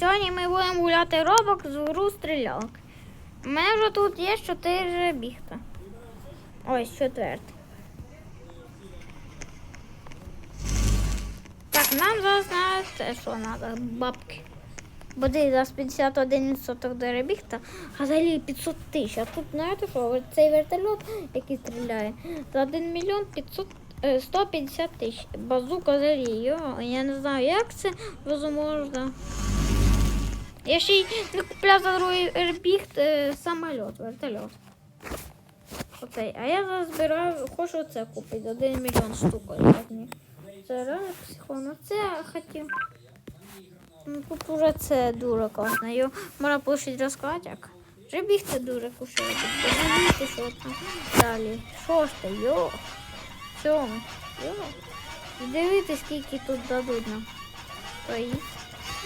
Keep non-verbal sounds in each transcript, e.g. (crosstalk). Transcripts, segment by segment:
Сьогодні ми будемо гуляти робок з гру стрілялок. У мене вже тут є чотири бігта. Ось четвертий. Так, нам зараз те, що треба, бабки. Буде зараз 51% до ребіхта, а взагалі 500 тисяч. А тут знаєте що, цей вертольот, який стріляє, за 1 мільйон 500, е, 150 тисяч. Базука йо, я не знаю, як це возможно. Я ще й не купляв за другий ребіхт е, самоліт, вертольот. Оцей. А я зараз збираю, хочу оце купити, 1 мільйон штук. Це реально психовано. Це я хотів. Ну, тут уже це дуже класно. Його можна получити розклад як. Вже бігти дуже кушає. Подивіться, що там далі. Ти, йо? Сьому. Йо. Дивіться, скільки тут дадуть нам. То і.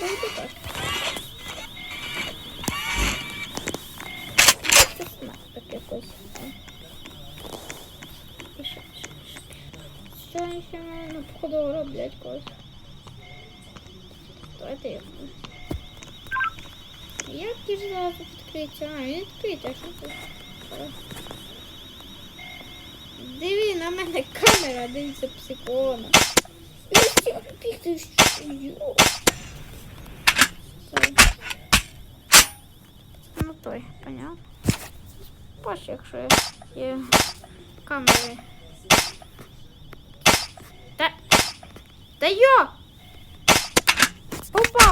Дивіться так. Це смак так якось. Що вони ще ну, походу роблять когось. Давайте я. Як ті ж? А, відкритий, а що це? Диви, на мене камера, дивіться психона. Ти що? Йо. Ну той, понятно. Бач, якщо є, камери. Та, та йо!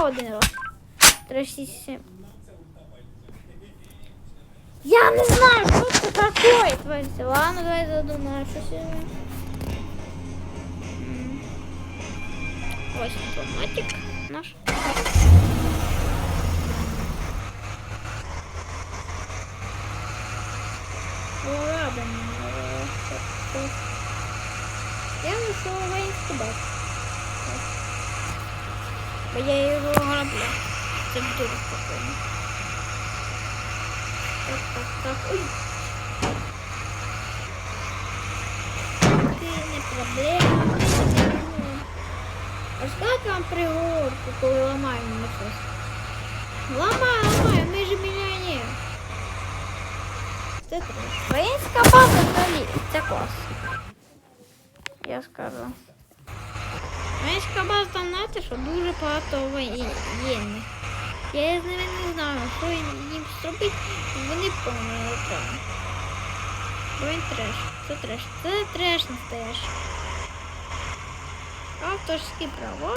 Один раз. 367. Я не знаю, что это такое творится. Ладно, давай задумаю, что сегодня. М. Ось автоматик наш. Ладно. Я нашел воинский бак. Я його граблю. Це дуже спокійно. Так, так, так. Ой. Ти не проблема. А скільки вам пригорку, коли ламаємо ми щось? 3. Українська база взагалі це клас. Я скажу. Українська база там знаєте, що дуже багато воєнних. Я з ними не знаю, що їм зробити, вони помили треба. Бо він треш. Це треш. Це треш настояш. Авторські права.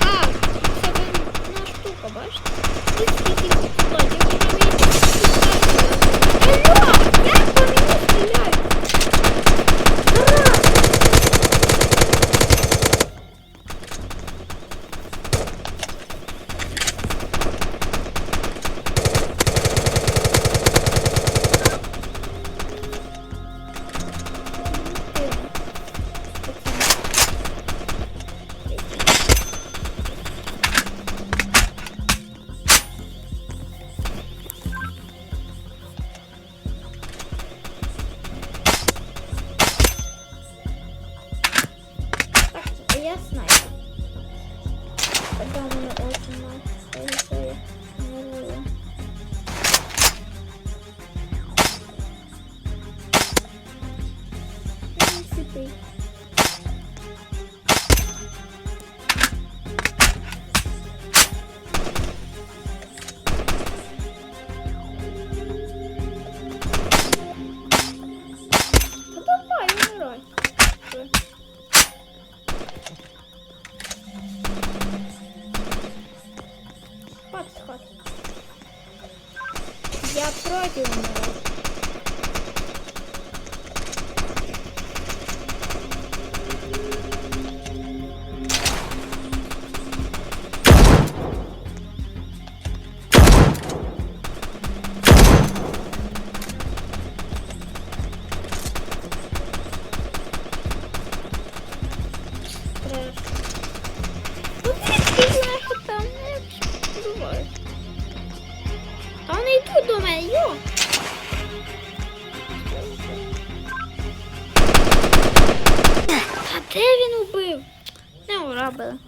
А, це одна ну, штука, бачите? Скільки, Алло! Як по мені стріляють? Раз! Я против розграбили.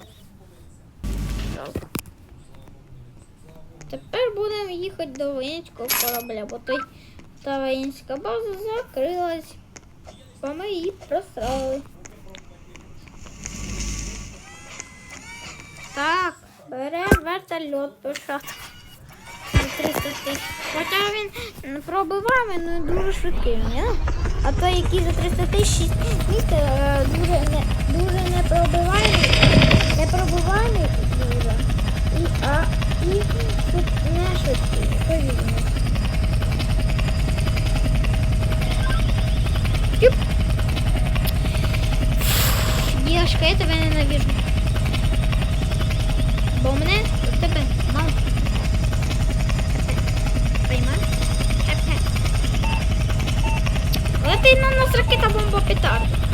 Тепер будемо їхати до воїнського корабля, бо той та воїнська база закрилась, бо ми її просрали. Так, беремо вертольот пиша. Хоча він пробиває, але дуже швидкий. Ні? А той, який за 300 тисяч е, дуже не, дуже не пробиває не пробиваємий дуже. І, а, і повільний. Юп. Дівчинка, я тебе ненавижу. Бо мене у тебе мало. Приймаєш? Хеп-хеп. Летить на нас ракета бомба петарда.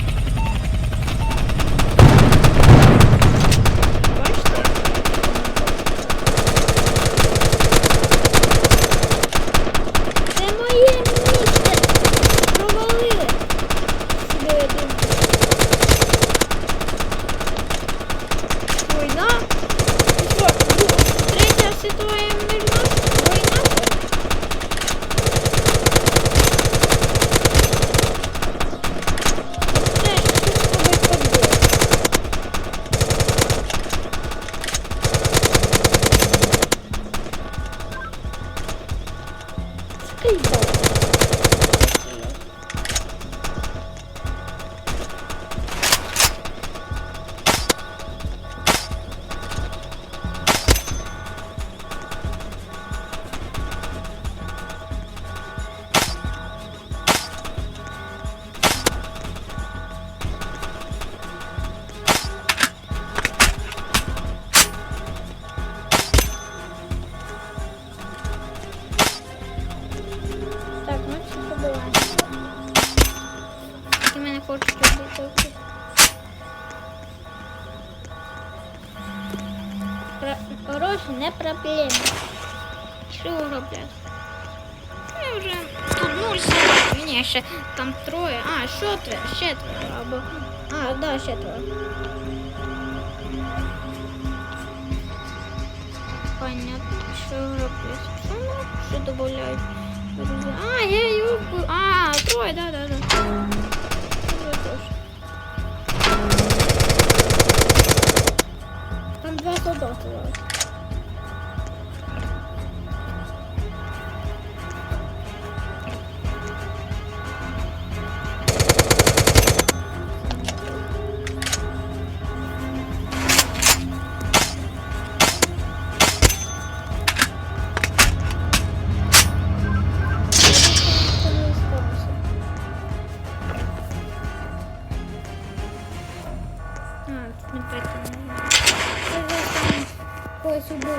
не проблема. Що роблять? Я вже тут нуль сидить. Ні, ще там троє. А, що троє? Ще троє. Або... А, да, ще троє. Понятно, що роблять. Що ну, що додають? А, я його... вбив. А, троє, да, да, да. Троє теж. Там два солдати.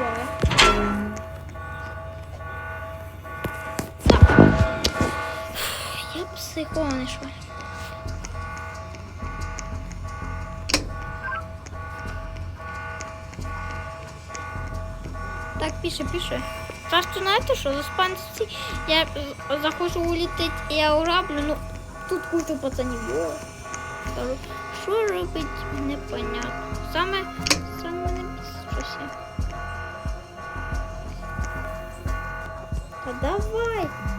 Когось убиває. Так. Я психований. Так, пише, пише. Просто знаєте що, з панці я захочу улітати, і я ураблю, ну тут кучу пацанів. Що робить, непонятно. Саме, саме не щось. Давай.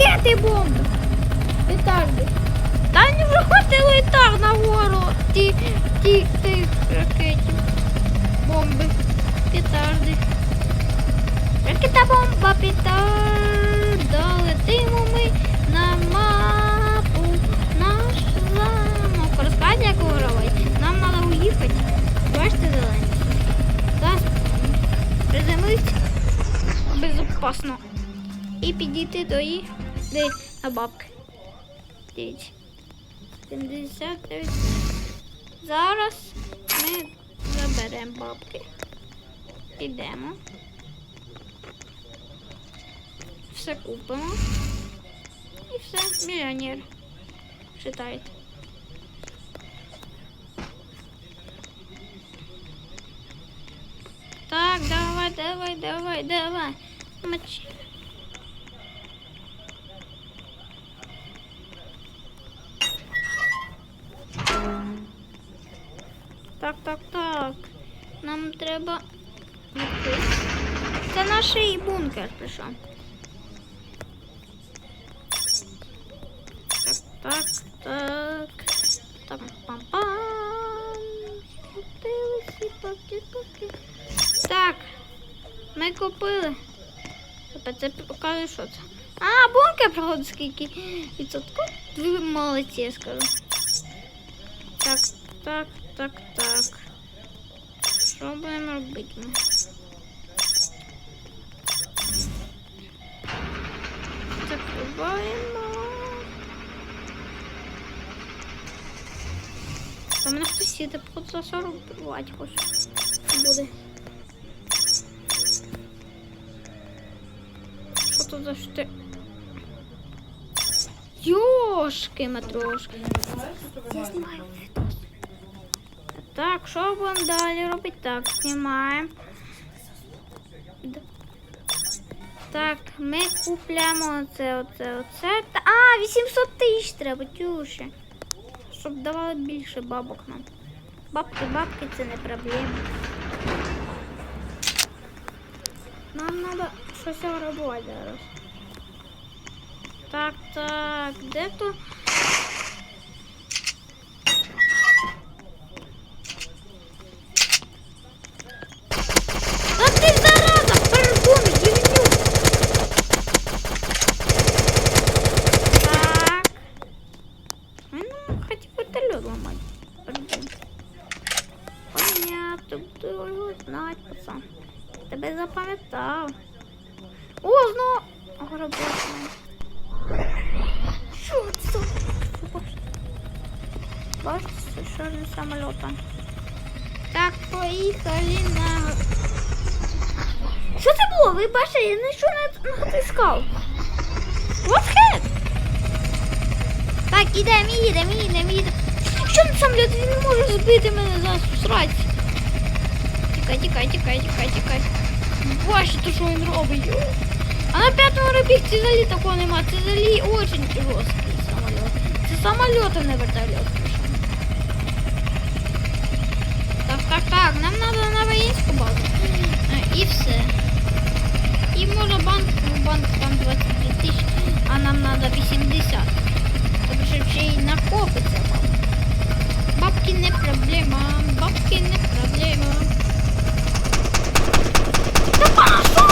Ракети бомби! Петарди. Та не вже хватило і так нагору ті, ті, тих ракетів. Бомби. Петарди. Ракета бомба, петарда, летимо ми на мапу, наш замок. Розкажи, як. Нам треба уїхати. Бачите зелені? Зараз приземлись безопасно. І підійти до її де на бабки. Дивіться. 79. Зараз ми заберемо бабки. Підемо. Все купимо. І все, мільйонер. Читайте. Так, давай, давай, давай, давай. Мочи. Так, так, так. Нам треба. йти. Це наш бункер прийшов. Так, так, так. Там пам-пам. Купили паки-паки. Так. Ми купили. Це покажу, що це. А, бункер проходить скільки відсотків? Ви молодці, я скажу. Так, так, так, так. Що будемо робити? Закриваємо. Там мене хтось їде, походу засорувати хоче. Буде. Що тут за шти? Йошки матрошки. Я знімаю. Так, що будемо далі робити? Так, знімаємо. Так, ми купляємо оце, оце, оце. А, 800 тисяч треба, тюше. Щоб давали більше бабок нам. Бабки, бабки це не проблема. Нам треба щось робити зараз. Так, так, де то? поїхали на... Що це було? Ви бачите, я нічого не натискав. What head? Так, ідемо, їдемо, їдемо, їдемо. Що на самоліт? Він не може збити мене зараз всрать. Тікай, тікай, тікай, тікай, тікай. Бачите, що він робить. Йо. А на п'ятому ребігці взагалі такого нема. Це взагалі очень жорсткий самоліт. Це самоліт, а не вертольот. Так, так, так, нам треба на воїнську базу. Е, І все. І може банк, ну банк там 23 тисячі. 50. Тобто ще ще й накопиться там. Бабки не проблема, бабки не проблема. Та пошов!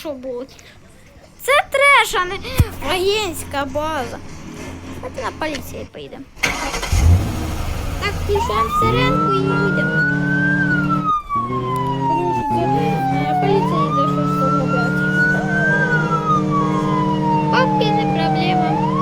Що було? Це треш, а не воєнська база. Давайте на поліції поїдемо. Так, включаємо сиренку і їдемо. Поліція йде, що ж. Папки не проблема.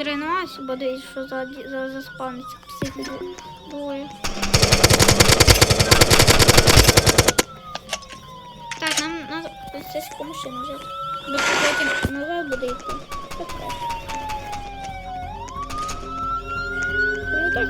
Кодринувався, бо дивись, що за, за, заспавниться психи двоє. Так, нам надо поліцейську машину взяти. Бо потім назад буде йти. Так, так. Ну так,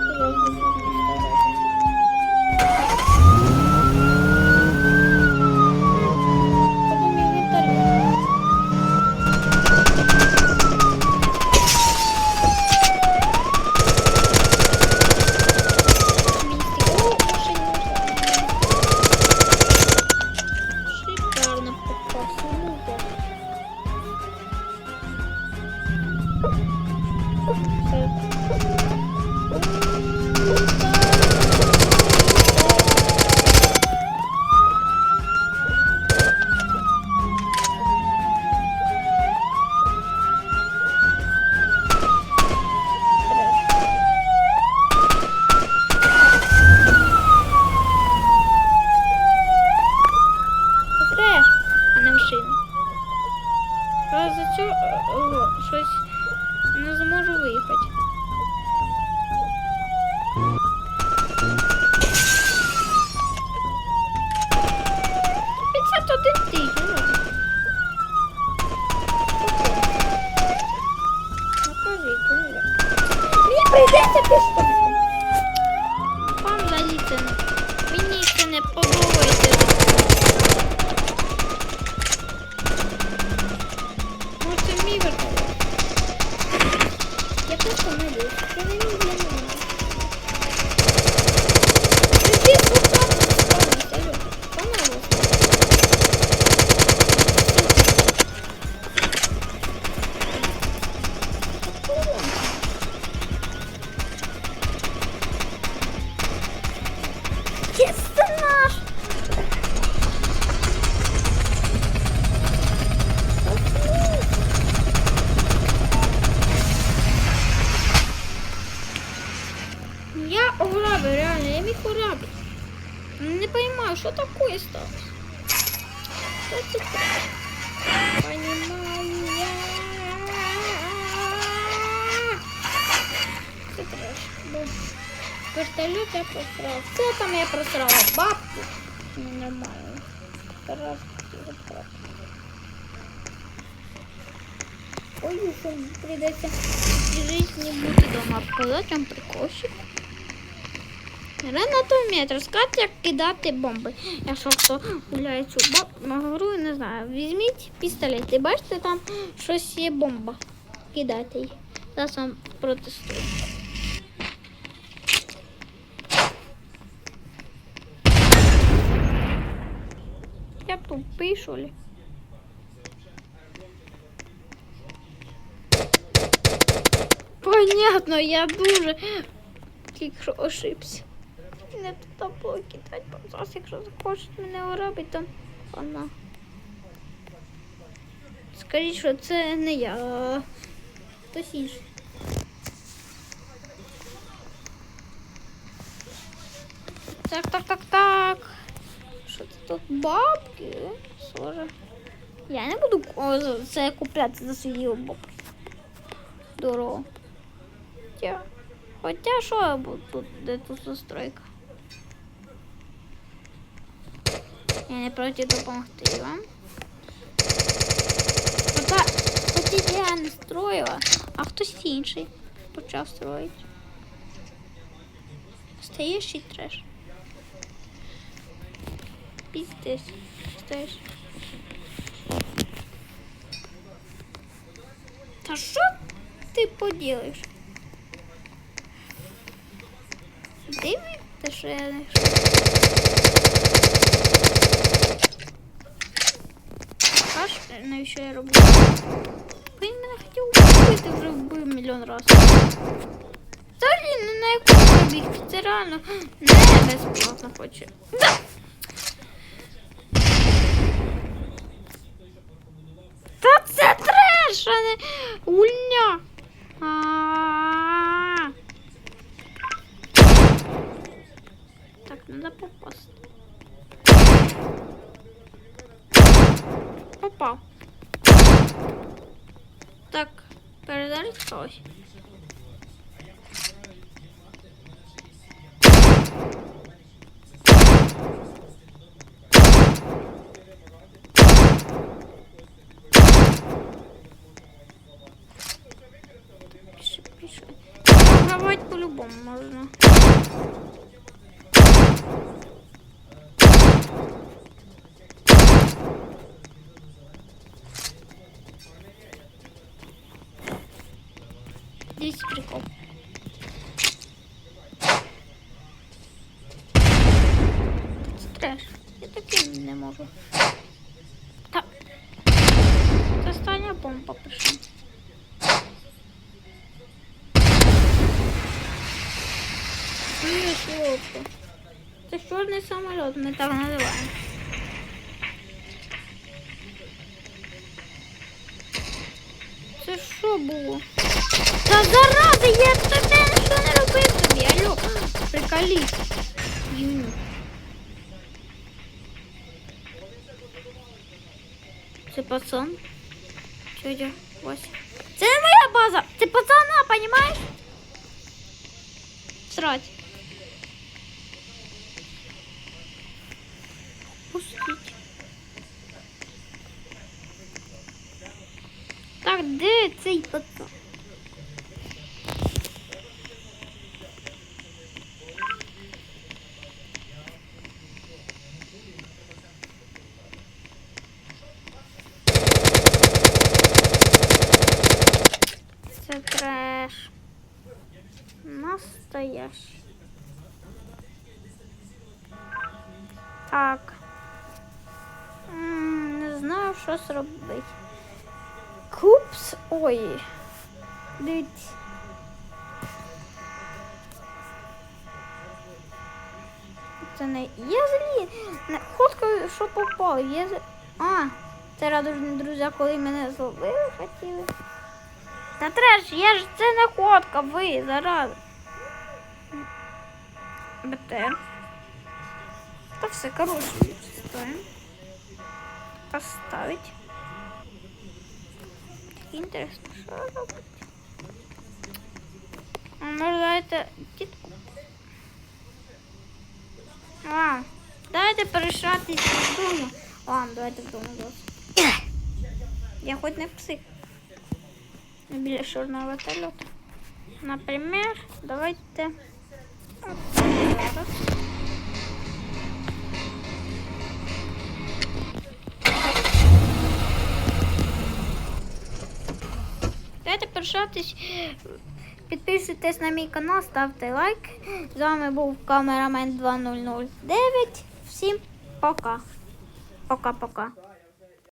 Що це таке? Понимаю я. Це треш. Бо Вертольот я просрав. Це там я просрала бабку. Ну, нормально. Раз, два, Ой, що прийдеться жить не бути дома. Показати вам прикольчик. Анатомія, розказати, як кидати бомби. Якщо хто гуляє цю бомбу, не знаю, візьміть пістолет. І бачите, там щось є бомба. Кидайте її. Зараз вам протестую. Я тупий, що ли? Понятно, я дуже тільки ошибся. Не туди було кидати, бо якщо захочуть мене уробити, то вона. Скажіть, що це не я, а хтось інший. Так, так, так, так. Що це тут? Бабки? Соже. Я не буду це купляти за свої бабки. Дорого. Хоча, що я буду тут застройка? Я не проти допомогти вам. Хоча, хоча я не строїла, а хтось інший почав строїти. Настоящий треш. Пиздец. Стоїш. Та що ти поділиш? Дивіться, що я не Аж навіщо я роблю? Він мене хотів вбити, вже вбив мільйон разів. Взагалі, не на яку побіг. Це реально (gasps) не безплатно хоче. Да. Та це треш, а не гульня. А-а-а. Так, надо попасти. Попав. Так, передарить когось. Ні, хлопці. Це чорний самоліт, ми так називаємо. Це що було? Та зарази, я тебе нічого не робив тобі, алло, приколіст. Юню. Це пацан? Тетя Вася. Це не моя база, це пацана, понимаешь? Срать. Пустить. Так, де цей пацан? Це треш. Настоящий. Так. М, Не знаю, що зробити. Купс. Ой. Дивіться. Це не. Я злі. Ходка, що попав. Я з... А, це радужні друзі, коли мене зловили, хотіли. Та треш, я ж це не ходка, ви зараз. БТР. Та все, короче, стоим. Поставить. Интересно, що робити? А може давайте тітку? А, давайте перешатись вдома. Ладно, давайте вдома зараз. Я хоч не псих. Біля чорного вертольота. Например, давайте. от зараз. Першатись. Підписуйтесь на мій канал, ставте лайк. З вами був камерамен 2009. Всім пока. Пока-пока.